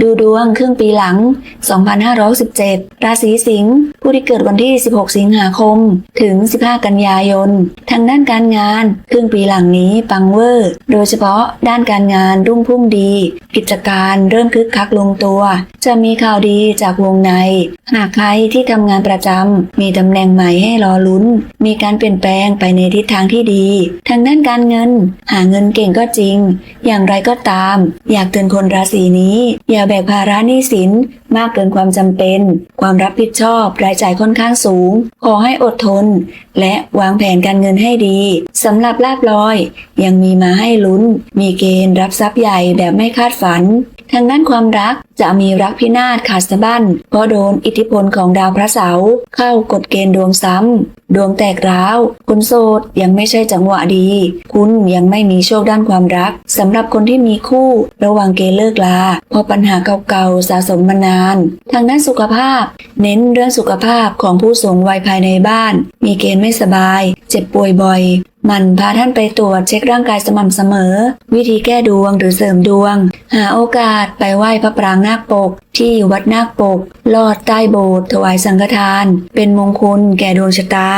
ดูดวงครึ่งปีหลัง 2567ราศีสิงห์ผู้ที่เกิดวันที่ 16 สิงหาคม ถึง 15 กันยายน ทางด้านการงานครึ่งปีหลังนี้ปังเวอร์ โดยเฉพาะด้านการงานรุ่งพุ่งดี กิจการเริ่มคึกคักลงตัว จะมีข่าวดีจากวงใน หากใครที่ทำงานประจำมีตำแหน่งใหม่ให้รอลุ้น มีการเปลี่ยนแปลงไปในทิศทางที่ดี ทางด้านการเงิน หาเงินเก่งก็จริง อย่างไรก็ตาม อยากเตือนคนราศีนี้อย่าแบกภาระหนี้สินมากเกินความจำเป็น ความรับผิดชอบรายจ่ายค่อนข้างสูง ขอให้อดทน และวางแผนการเงินให้ดีสำหรับลาบลอย ยังมีมาให้ลุ้น มีเกณฑ์รับทรัพย์ใหญ่แบบไม่คาดฝัน ทางด้านความรักจะมีรักพินาศขาดสะบั้นเพราะโดนอิทธิพลของดาวพระเสาร์เข้ากฎเกณฑ์ดวงซ้ำ ดวงแตกร้าวคุณโสดยังไม่ใช่จังหวะดี คุณยังไม่มีโชคด้านความรักสำหรับคนที่มีคู่ระวังเกณฑ์เลิกลาเพราะปัญหาเก่าๆสะสมมานาน ทางด้านสุขภาพ เน้นเรื่องสุขภาพของผู้สูงวัยภายในบ้าน มีเกณฑ์ไม่สบาย เจ็บป่วยบ่อยมันพาท่านไปตรวจเช็คร่างกายสม่ำเสมอ วิธีแก้ดวงหรือเสริมดวง หาโอกาสไปไหว้พระปรางนาคปก ที่วัดนาคปก ลอดใต้โบสถ์ถวายสังฆทาน เป็นมงคลแก่ดวงชะตา